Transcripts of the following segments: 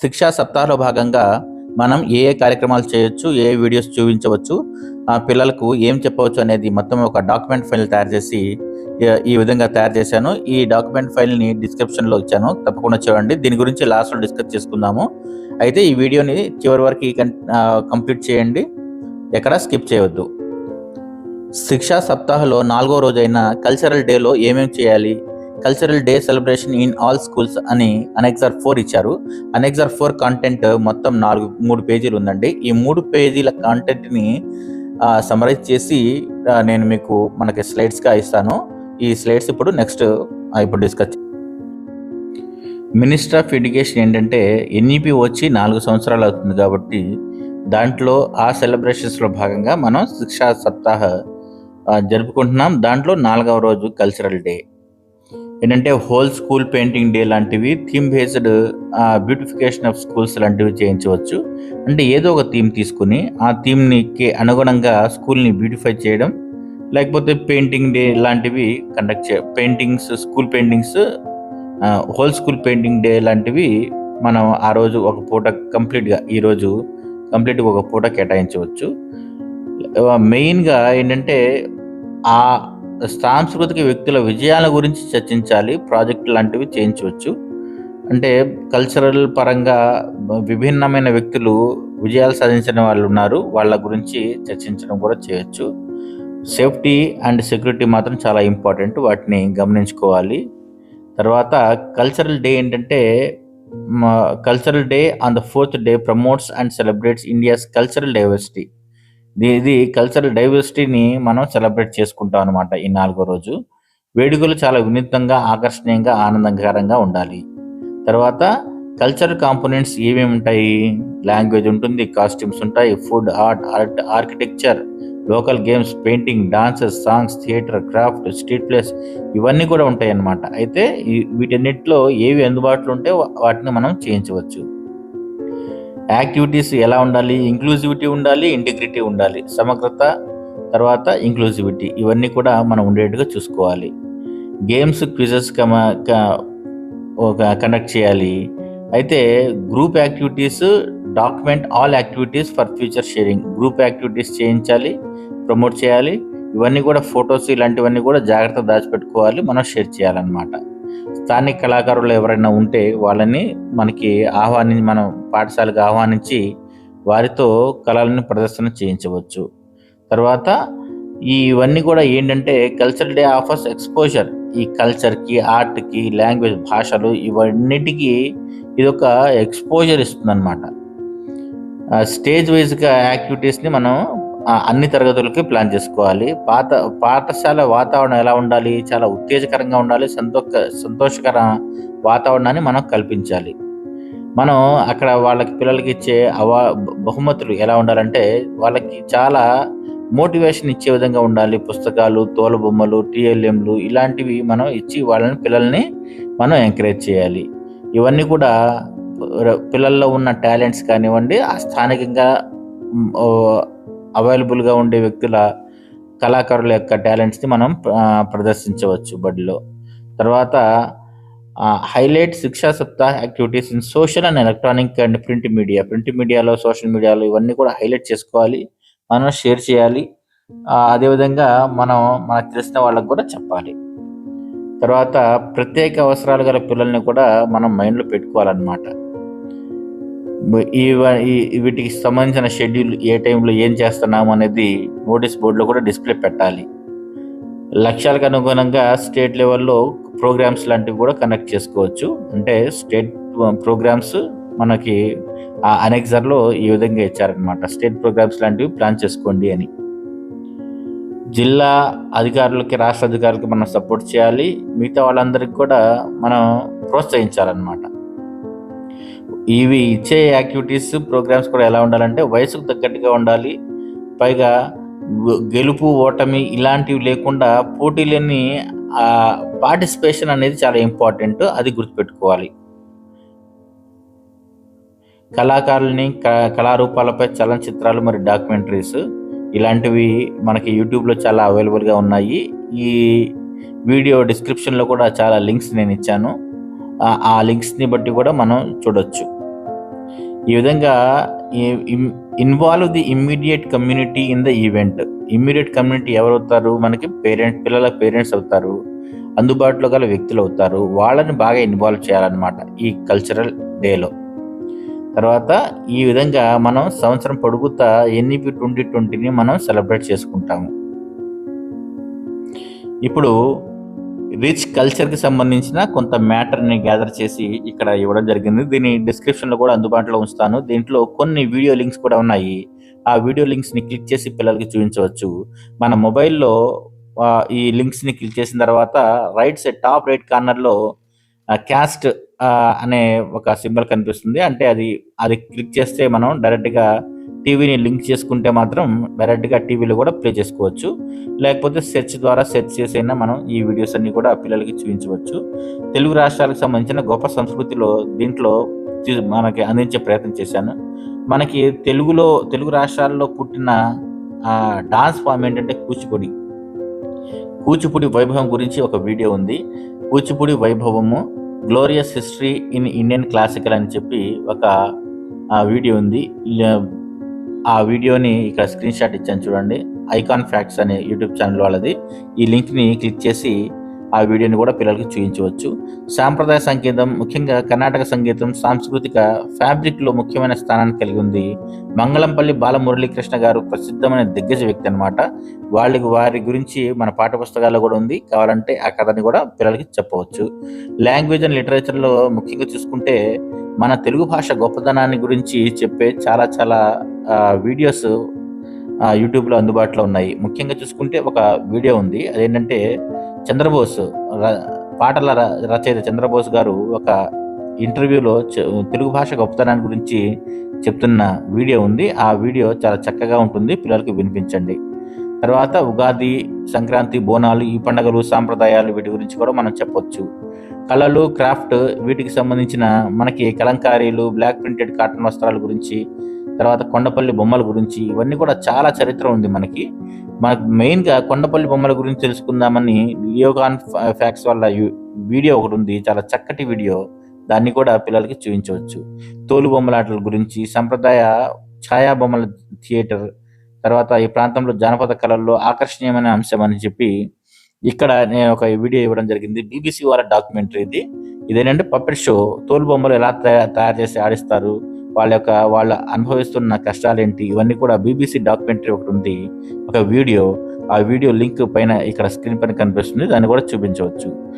శిక్షా సప్తాహలో భాగంగా మనం ఏ ఏ కార్యక్రమాలు చేయొచ్చు ఏ వీడియోస్ చూపించవచ్చు ఆ పిల్లలకు ఏం చెప్పవచ్చు అనేది మొత్తం ఒక డాక్యుమెంట్ ఫైల్ తయారు చేసి ఈ- ఈ విధంగా తయారు చేశాను. ఈ డాక్యుమెంట్ ఫైల్ని డిస్క్రిప్షన్లో ఇచ్చాను. తప్పకుండా చూడండి. దీని గురించి లాస్ట్లో డిస్కస్ చేసుకుందాము. అయితే ఈ వీడియోని చివరి వరకు కంప్లీట్ చేయండి. ఎక్కడ స్కిప్ చేయవద్దు. శిక్షా సప్తాహలో నాలుగో రోజైన కల్చరల్ డేలో ఏమేమి చేయాలి? Cultural day celebration in all schools అని అనెక్సర్ ఫోర్ ఇచ్చారు. అనెక్సర్ ఫోర్ కంటెంట్ మొత్తం నాలుగు మూడు పేజీలు ఉందండి. ఈ మూడు పేజీల కంటెంట్ని సమరైజ్ చేసి నేను మీకు మనకి స్లైడ్స్గా ఇస్తాను. ఈ స్లైడ్స్ ఇప్పుడు నెక్స్ట్ ఇప్పుడు డిస్కస్ మినిస్టర్ ఆఫ్ ఎడ్యుకేషన్ ఏంటంటే ఎన్ఈపి వచ్చి నాలుగు సంవత్సరాలు అవుతుంది కాబట్టి దాంట్లో ఆ సెలబ్రేషన్స్లో భాగంగా మనం శిక్షా సప్తాహ జరుపుకుంటున్నాం. దాంట్లో నాలుగవ రోజు కల్చరల్ డే ఏంటంటే హోల్ స్కూల్ పెయింటింగ్ డే లాంటివి theme based beautification of schools లాంటివి చేయించవచ్చు. అంటే ఏదో ఒక థీమ్ తీసుకుని ఆ థీమ్కి అనుగుణంగా స్కూల్ని బ్యూటిఫై చేయడం లేకపోతే పెయింటింగ్ డే లాంటివి కండక్ట్ చే paintings school paintings whole school painting day లాంటివి మనం ఆ రోజు ఒక పూట కంప్లీట్గా ఈరోజు కంప్లీట్గా ఒక పూట కేటాయించవచ్చు. మెయిన్గా ఏంటంటే ఆ సాంస్కృతిక వ్యక్తుల విజయాల గురించి చర్చించాలి ప్రాజెక్ట్ లాంటివి చేయించవచ్చు. అంటే కల్చరల్ పరంగా విభిన్నమైన వ్యక్తులు విజయాలు సాధించిన వాళ్ళు ఉన్నారు వాళ్ళ గురించి చర్చించడం కూడా చేయొచ్చు. సేఫ్టీ అండ్ సెక్యూరిటీ మాత్రం చాలా ఇంపార్టెంట్ వాటిని గమనించుకోవాలి. తర్వాత కల్చరల్ డే ఏంటంటే cultural day on the fourth day promotes and celebrates India's cultural diversity ఇది కల్చరల్ డైవర్సిటీని మనం సెలబ్రేట్ చేసుకుంటాం అనమాట ఈ నాలుగో రోజు. వేడుకలు చాలా వినూత్నంగా ఆకర్షణీయంగా ఆనందకరంగా ఉండాలి. తర్వాత కల్చరల్ కాంపోనెంట్స్ ఏమేమి ఉంటాయి? లాంగ్వేజ్ ఉంటుంది కాస్ట్యూమ్స్ ఉంటాయి food art art architecture local games painting dances songs theatre craft street plays ఇవన్నీ కూడా ఉంటాయి అన్నమాట. అయితే వీటన్నిటిలో ఏవి అందుబాటులో ఉంటే వాటిని మనం చేయించవచ్చు. యాక్టివిటీస్ ఎలా ఉండాలి ఇంక్లూజివిటీ ఉండాలి ఇంటిగ్రిటీ ఉండాలి. సమగ్రత తర్వాత ఇంక్లూజివిటీ. ఇవన్నీ కూడా మనం ఉండేట్టుగా చూసుకోవాలి. గేమ్స్ క్విజెస్ కమ ఒక కండక్ట్ చేయాలి. అయితే group activities document all activities for future sharing. Group activities చేయించాలి ప్రమోట్ చేయాలి. ఇవన్నీ కూడా ఫొటోస్ ఇలాంటివన్నీ కూడా జాగ్రత్త దాచిపెట్టుకోవాలి మనం షేర్ చేయాలన్నమాట. స్థానిక కళాకారులు ఎవరైనా ఉంటే వాళ్ళని మనకి ఆహ్వానించి మనం పాఠశాలకు ఆహ్వానించి వారితో కళలను ప్రదర్శన చేయించవచ్చు. తర్వాత ఇవన్నీ కూడా ఏంటంటే కల్చరల్ డే ఆఫర్స్ ఎక్స్పోజర్ ఈ కల్చర్కి ఆర్ట్కి లాంగ్వేజ్ భాషలు ఇవన్నిటికీ ఇది ఒక ఎక్స్పోజర్ ఇస్తుందన్నమాట స్టేజ్ వైజ్గా యాక్టివిటీస్ని మనం అన్ని తరగతులకి ప్లాన్ చేసుకోవాలి. పాత పాఠశాల వాతావరణం ఎలా ఉండాలి? చాలా ఉత్తేజకరంగా ఉండాలి. సంతోష సంతోషకర వాతావరణాన్ని మనం కల్పించాలి. మనం అక్కడ వాళ్ళకి పిల్లలకి ఇచ్చే అవా బహుమతులు ఎలా ఉండాలంటే వాళ్ళకి చాలా మోటివేషన్ ఇచ్చే విధంగా ఉండాలి. పుస్తకాలు తోలబొమ్మలు టీఎల్ఎంలు ఇలాంటివి మనం ఇచ్చి వాళ్ళని పిల్లల్ని మనం ఎంకరేజ్ చేయాలి. ఇవన్నీ కూడా పిల్లల్లో ఉన్న టాలెంట్స్ కానివ్వండి ఆ స్థానికంగా అవైలబుల్గా ఉండే వ్యక్తుల కళాకారుల యొక్క టాలెంట్స్ని మనం ప్రదర్శించవచ్చు బడిలో. తర్వాత highlight Shiksha Saptah activities in social and electronic and print media print మీడియాలో సోషల్ మీడియాలో ఇవన్నీ కూడా హైలైట్ చేసుకోవాలి మనం షేర్ చేయాలి. అదేవిధంగా మనం మనకు తెలిసిన వాళ్ళకు కూడా చెప్పాలి. తర్వాత ప్రత్యేక అవసరాలు గల పిల్లల్ని కూడా మనం మైండ్లో పెట్టుకోవాలన్నమాట. వీటికి సంబంధించిన షెడ్యూల్ ఏ టైంలో ఏం చేస్తున్నాము అనేది నోటీస్ బోర్డులో కూడా డిస్ప్లే పెట్టాలి. లక్ష్యాలకు అనుగుణంగా స్టేట్ లెవెల్లో ప్రోగ్రామ్స్ లాంటివి కూడా కనెక్ట్ చేసుకోవచ్చు. అంటే స్టేట్ ప్రోగ్రామ్స్ మనకి ఆ అనెక్సర్లో ఈ విధంగా ఇచ్చారనమాట స్టేట్ ప్రోగ్రామ్స్ లాంటివి ప్లాన్ చేసుకోండి అని. జిల్లా అధికారులకి రాష్ట్ర అధికారులకి మనం సపోర్ట్ చేయాలి. మిగతా వాళ్ళందరికీ కూడా మనం ప్రోత్సహించాలన్నమాట. ఇవి ఇచ్చే యాక్టివిటీస్ ప్రోగ్రామ్స్ కూడా ఎలా ఉండాలంటే వయసుకు తగ్గట్టుగా ఉండాలి. పైగా గెలుపు ఓటమి ఇలాంటివి లేకుండా పోటీలని పార్టిసిపేషన్ అనేది చాలా ఇంపార్టెంట్. అది గుర్తుపెట్టుకోవాలి. కళాకారుల్ని క- కళారూపాలపై చలనచిత్రాలు మరి డాక్యుమెంటరీస్ ఇలాంటివి మనకి యూట్యూబ్లో చాలా అవైలబుల్గా ఉన్నాయి. ఈ వీడియో డిస్క్రిప్షన్లో కూడా చాలా లింక్స్ నేను ఇచ్చాను. ఆ- లింక్స్ని బట్టి కూడా మనం చూడొచ్చు. ఈ విధంగా involve the immediate community in the event immediate community ఎవరు అవుతారు మనకి పేరెంట్ పిల్లల పేరెంట్స్ అవుతారు. అందుబాటులో గల వ్యక్తులు అవుతారు. వాళ్ళని బాగా ఇన్వాల్వ్ చేయాలన్నమాట ఈ కల్చరల్ డేలో తర్వాత ఈ విధంగా మనం సంవత్సరం పొడుగుతా ఎన్ఈపి ట్వంటీ ట్వంటీని మనం సెలబ్రేట్ చేసుకుంటాము. ఇప్పుడు రిచ్ కల్చర్కి సంబంధించిన కొంత మ్యాటర్ని గ్యాదర్ చేసి ఇక్కడ ఇవ్వడం జరిగింది. దీని డిస్క్రిప్షన్లో కూడా అందుబాటులో ఉంచుతాను. దీంట్లో కొన్ని వీడియో లింక్స్ కూడా ఉన్నాయి. ఆ వీడియో లింక్స్ని క్లిక్ చేసి పిల్లలకి చూపించవచ్చు. మన మొబైల్లో ఈ లింక్స్ని క్లిక్ చేసిన తర్వాత రైట్ సైడ్ టాప్ రైట్ కార్నర్లో క్యాస్ట్ అనే ఒక సింబల్ కనిపిస్తుంది. అంటే అది అది క్లిక్ చేస్తే మనం డైరెక్ట్గా టీవీని లింక్ చేసుకుంటే మాత్రం డైరెక్ట్గా టీవీలో కూడా ప్లే చేసుకోవచ్చు. లేకపోతే సెర్చ్ ద్వారా సెర్చ్ చేసైనా మనం ఈ వీడియోస్ అన్ని కూడా పిల్లలకి చూపించవచ్చు. తెలుగు రాష్ట్రాలకు సంబంధించిన గొప్ప సంస్కృతిలో దీంట్లో మనకి అందించే ప్రయత్నం చేశాను. మనకి తెలుగులో తెలుగు రాష్ట్రాల్లో పుట్టిన డాన్స్ ఫామ్ ఏంటంటే కూచిపూడి. కూచిపూడి వైభవం గురించి ఒక వీడియో ఉంది. Kuchipudi వైభవము glorious history in Indian classical అని చెప్పి ఒక వీడియో ఉంది. ఆ వీడియోని ఇక్కడ స్క్రీన్ షాట్ ఇచ్చాను చూడండి. ఐకాన్ ఫ్యాక్ట్స్ అనే యూట్యూబ్ ఛానల్ వాళ్ళది. ఈ లింక్ని క్లిక్ చేసి ఆ వీడియోని కూడా పిల్లలకి చూపించవచ్చు. సాంప్రదాయ సంగీతం ముఖ్యంగా కర్ణాటక సంగీతం సాంస్కృతిక ఫ్యాబ్రిక్లో ముఖ్యమైన స్థానాన్ని కలిగి ఉంది. మంగళంపల్లి బాలమురళీకృష్ణ గారు ప్రసిద్ధమైన దిగ్గజ వ్యక్తి అనమాట వాళ్ళకి వారి గురించి మన పాఠ్య పుస్తకాల్లో కూడా ఉంది. కావాలంటే ఆ కథని కూడా పిల్లలకి చెప్పవచ్చు. లాంగ్వేజ్ అండ్ లిటరేచర్లో ముఖ్యంగా చూసుకుంటే మన తెలుగు భాష గొప్పతనాన్ని గురించి చెప్పే చాలా చాలా వీడియోస్ యూట్యూబ్లో అందుబాటులో ఉన్నాయి. ముఖ్యంగా చూసుకుంటే ఒక వీడియో ఉంది. అదేంటంటే చంద్రబోస్ ర- పాటల ర- రచయిత చంద్రబోస్ గారు ఒక ఇంటర్వ్యూలో తెలుగు భాష గొప్పతనాన్ని గురించి చెప్తున్న వీడియో ఉంది. ఆ వీడియో చాలా చక్కగా ఉంటుంది. పిల్లలకు వినిపించండి. తర్వాత ఉగాది సంక్రాంతి బోనాలు ఈ పండుగలు సాంప్రదాయాలు వీటి గురించి కూడా మనం చెప్పొచ్చు. కళలు క్రాఫ్ట్ వీటికి సంబంధించిన మనకి కలంకారీలు బ్లాక్ ప్రింటెడ్ కాటన్ వస్త్రాల గురించి తర్వాత కొండపల్లి బొమ్మల గురించి ఇవన్నీ కూడా చాలా చరిత్ర ఉంది మనకి. మనకు మెయిన్గా కొండపల్లి బొమ్మల గురించి తెలుసుకుందామని లియోగాన్ ఫ్యాక్స్ వల్ల వీడియో ఒకటి ఉంది. చాలా చక్కటి వీడియో. దాన్ని కూడా పిల్లలకి చూపించవచ్చు. తోలు బొమ్మలాటల గురించి సంప్రదాయ ఛాయా బొమ్మల థియేటర్ తర్వాత ఈ ప్రాంతంలో జానపద కళల్లో ఆకర్షణీయమైన అంశం అని చెప్పి ఇక్కడ నేను ఒక వీడియో ఇవ్వడం జరిగింది. బీబీసీ వాళ్ళ డాక్యుమెంటరీ ఇది. ఇదేంటంటే పప్పెట్ షో తోలు బొమ్మలు ఎలా తయారు చేసి ఆడిస్తారు. వాళ్ళ యొక్క వాళ్ళ అనుభవిస్తున్న కష్టాలు ఏంటి ఇవన్నీ కూడా బీబీసీ డాక్యుమెంటరీ ఒకటి ఉంది. ఒక వీడియో. ఆ వీడియో లింక్ పైన ఇక్కడ స్క్రీన్ పైన కనిపిస్తుంది. దాన్ని కూడా చూపించవచ్చు.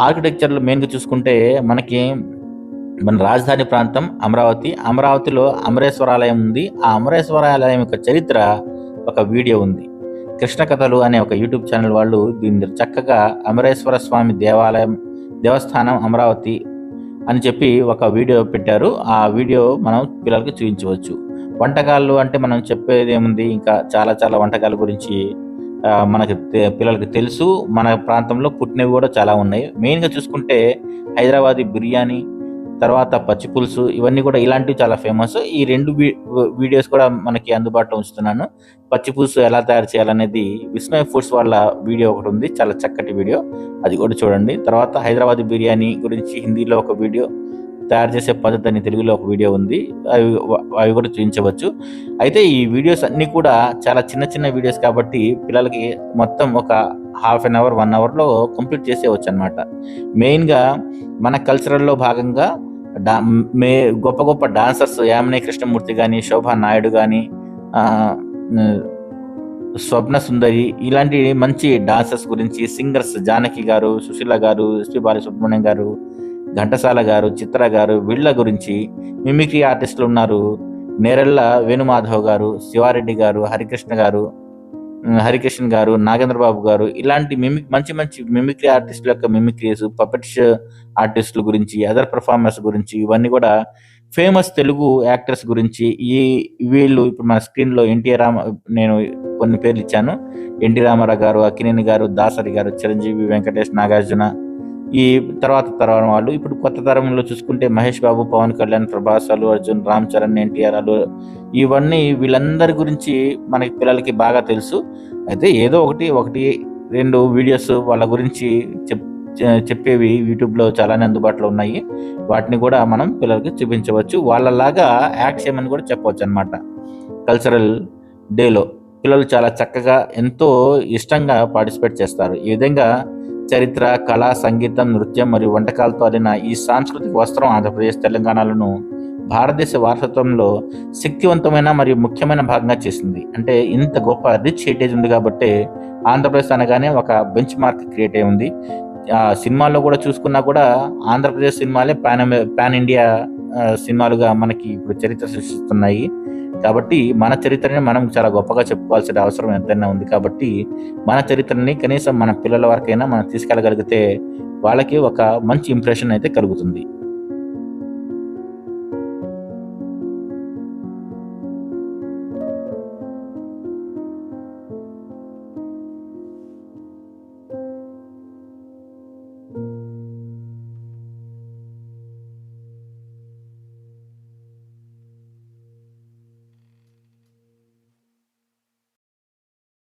ఆర్కిటెక్చర్లో మెయిన్గా చూసుకుంటే మనకి మన రాజధాని ప్రాంతం అమరావతి. అమరావతిలో అమరేశ్వరాలయం ఉంది. ఆ అమరేశ్వరాలయం యొక్క చరిత్ర ఒక వీడియో ఉంది. కృష్ణ కథలు అనే ఒక యూట్యూబ్ ఛానల్ వాళ్ళు దీన్ని చక్కగా అమరేశ్వర స్వామి దేవాలయం దేవస్థానం అమరావతి అని చెప్పి ఒక వీడియో పెట్టారు. ఆ వీడియో మనం పిల్లలకి చూపించవచ్చు. వంటకాలు అంటే మనం చెప్పేది ఏముంది ఇంకా చాలా చాలా వంటకాల గురించి మనకి పిల్లలకి తెలుసు. మన ప్రాంతంలో పుట్టినవి కూడా చాలా ఉన్నాయి. మెయిన్గా చూసుకుంటే హైదరాబాదీ బిర్యానీ తర్వాత పచ్చి పులుసు ఇవన్నీ కూడా ఇలాంటివి చాలా ఫేమస్ ఈ రెండు వీ- వీడియోస్ కూడా మనకి అందుబాటులో ఉంచుతున్నాను. పచ్చి పులుసు ఎలా తయారు చేయాలనేది విష్ణు ఫుడ్స్ వాళ్ళ వీడియో ఒకటి ఉంది. చాలా చక్కటి వీడియో అది కూడా చూడండి. తర్వాత హైదరాబాద్ బిర్యానీ గురించి హిందీలో ఒక వీడియో తయారు చేసే పద్ధతి అని తెలుగులో ఒక వీడియో ఉంది. అవి అవి కూడా చూపించవచ్చు. అయితే ఈ వీడియోస్ అన్నీ కూడా చాలా చిన్న చిన్న వీడియోస్ కాబట్టి పిల్లలకి మొత్తం ఒక హాఫ్ అన్ అవర్ వన్ అవర్లో కంప్లీట్ చేసేయవచ్చు అనమాట మెయిన్గా మన కల్చరల్లో భాగంగా డా మే గొప్ప గొప్ప డాన్సర్స్ యామిని కృష్ణమూర్తి కానీ శోభా నాయుడు కానీ స్వప్న సుందరి ఇలాంటి మంచి డాన్సర్స్ గురించి సింగర్స్ జానకి గారు సుశీల గారు ఎస్పి బాలసుబ్రహ్మణ్యం గారు ఘంటసాల గారు చిత్ర గారు వీళ్ళ గురించి మిమిక్రీ ఆర్టిస్టులు ఉన్నారు. నేరెళ్ళ వేణుమాధవ్ గారు శివారెడ్డి గారు హరికృష్ణ గారు హరికృష్ణ గారు నాగేంద్ర బాబు గారు ఇలాంటి మిమిక్ మంచి మంచి మిమిక్రీ ఆర్టిస్టుల యొక్క మిమిక్రీస్ పపెట్స్ ఆర్టిస్టుల గురించి అదర్ పర్ఫార్మర్స్ గురించి ఇవన్నీ కూడా ఫేమస్ తెలుగు యాక్టర్స్ గురించి ఈ వీళ్ళు ఇప్పుడు మన స్క్రీన్లో ఎన్టీఆర్ రామ నేను కొన్ని పేర్లు ఇచ్చాను. ఎన్టీ రామారావు గారు అక్కినేని గారు దాసరి గారు చిరంజీవి వెంకటేష్ నాగార్జున ఈ తర్వాత తరం వాళ్ళు ఇప్పుడు కొత్త తరంలో చూసుకుంటే మహేష్ బాబు పవన్ కళ్యాణ్ ప్రభాస్ అల్లు అర్జున్ రామ్ చరణ్ ఎన్టీఆర్ అల్లు ఇవన్నీ వీళ్ళందరి గురించి మనకి పిల్లలకి బాగా తెలుసు. అయితే ఏదో ఒకటి ఒకటి రెండు వీడియోస్ వాళ్ళ గురించి చెప్ చెప్పేవి యూట్యూబ్లో చాలానే అందుబాటులో ఉన్నాయి. వాటిని కూడా మనం పిల్లలకి చూపించవచ్చు. వాళ్ళలాగా యాక్ట్ చేయమని కూడా చెప్పవచ్చు అనమాట కల్చరల్ డేలో పిల్లలు చాలా చక్కగా ఎంతో ఇష్టంగా పార్టిసిపేట్ చేస్తారు. ఈ విధంగా చరిత్ర కళ సంగీతం నృత్యం మరియు వంటకాలతో అలిన ఈ సాంస్కృతిక వస్త్రం ఆంధ్రప్రదేశ్ తెలంగాణలను భారతదేశ వారసత్వంలో శక్తివంతమైన మరియు ముఖ్యమైన భాగంగా చేసింది. అంటే ఇంత గొప్ప రిచ్ హెరిటేజ్ ఉంది కాబట్టి ఆంధ్రప్రదేశ్ అనగానే ఒక బెంచ్ మార్క్ క్రియేట్ అయి ఉంది. ఆ సినిమాల్లో కూడా చూసుకున్నా కూడా ఆంధ్రప్రదేశ్ సినిమాలే పాన్ ప్యాన్ పాన్ ఇండియా సినిమాలుగా మనకి ఇప్పుడు చరిత్ర సృష్టిస్తున్నాయి. కాబట్టి మన చరిత్రని మనం చాలా గొప్పగా చెప్పుకోవాల్సిన అవసరం ఎంతైనా ఉంది కాబట్టి మన చరిత్రని కనీసం మన పిల్లల వరకైనా మనం తీసుకెళ్ళగలిగితే వాళ్ళకి ఒక మంచి ఇంప్రెషన్ అయితే కలుగుతుంది.